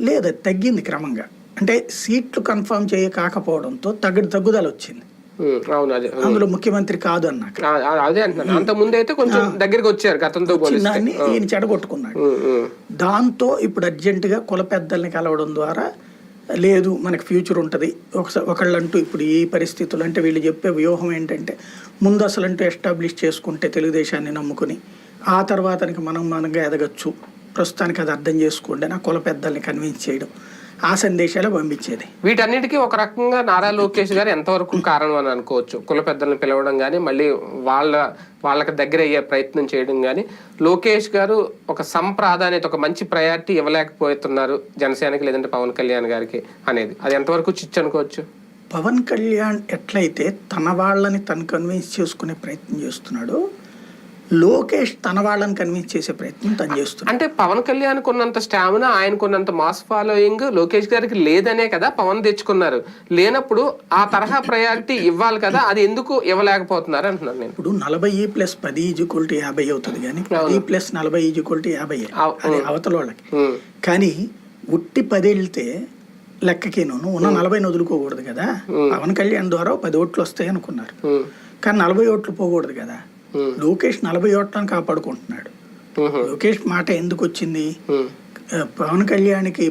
లేదు తగ్గింది క్రమంగా. అంటే సీట్లు కన్ఫర్మ్ చేయ కాకపోవడంతో తగ్గ తగ్గుదల వచ్చింది. అందులో ముఖ్యమంత్రి కాదు అన్నాక. ఆ, అదే అంటున్నాను. అంత ముందు అయితే కొంచెం దగ్గరికి వచ్చారు గతంతో పోలిస్తే. దాన్ని ఈయన చెడగొట్టుకున్నాడు. దాంతో ఇప్పుడు అర్జెంటుగా కుల పెద్దల్ని కలవడం ద్వారా లేదు మనకి ఫ్యూచర్ ఉంటుంది. ఒకసారి ఒకళ్ళంటూ ఇప్పుడు ఈ పరిస్థితులు అంటే వీళ్ళు చెప్పే వ్యూహం ఏంటంటే ముందు అసలు అంటూ ఎస్టాబ్లిష్ చేసుకుంటే తెలుగుదేశాన్ని నమ్ముకుని ఆ తర్వాతనికి మనం మనగా ఎదగచ్చు. ప్రస్తుతానికి అది అర్థం చేసుకోండి. ఆ కుల పెద్దల్ని కన్విన్స్ చేయడం. ఆ సందేశాలే పంపించేది. వీటన్నిటికీ ఒక రకంగా నారా లోకేష్ గారు ఎంతవరకు కారణం అని అనుకోవచ్చు. కుల పెద్దలను పిలవడం కానీ మళ్ళీ వాళ్ళ వాళ్ళకి దగ్గర అయ్యే ప్రయత్నం చేయడం కానీ లోకేష్ గారు ఒక సంప్రాధాన్యత ఒక మంచి ప్రయారిటీ ఇవ్వలేకపోతున్నారు జనసేనకి లేదంటే పవన్ కళ్యాణ్ గారికి అనేది. అది ఎంతవరకు చిచ్చు అనుకోవచ్చు? పవన్ కళ్యాణ్ ఎట్లయితే తన వాళ్ళని తను కన్విన్స్ చేసుకునే ప్రయత్నం చేస్తున్నాడో లోకేష్ తన వాళ్ళని కన్విన్స్ చేసే ప్రయత్నం తను చేస్తున్నాడు అంటే పవన్ కళ్యాణ్ కొన్నంత స్టామినా ఆయన కొన్నంత మాస్ ఫాలోయింగ్ లోకేష్ గారికి లేదనే కదా పవన్ తెచ్చుకున్నారు. లేనప్పుడు ఆ తరహా ప్రయారిటీ ఇవ్వాలి కదా అది ఎందుకు ఇవ్వలేకపోతున్నారు అంటున్నాను నేను. ఇప్పుడు నలభై ప్లస్ పది ఈజ్వల్ యాభై అవుతుంది కానీ పది ప్లస్ నలభై ఈజ్వల్ యాభై అది అవతల వాళ్ళకి. కానీ ఉట్టి పది వెళ్తే లెక్కకేను ఉన్న నలభై వదులుకోకూడదు కదా. పవన్ కళ్యాణ్ ద్వారా పది ఓట్లు వస్తాయి అనుకున్నారు. కానీ నలభై ఓట్లు పోకూడదు కదా. లోకేష్ నలభై ఓట్లను కాపాడుకుంటున్నాడు. లోకేష్ మాట ఎందుకు వచ్చింది పవన్ కళ్యాణ్కి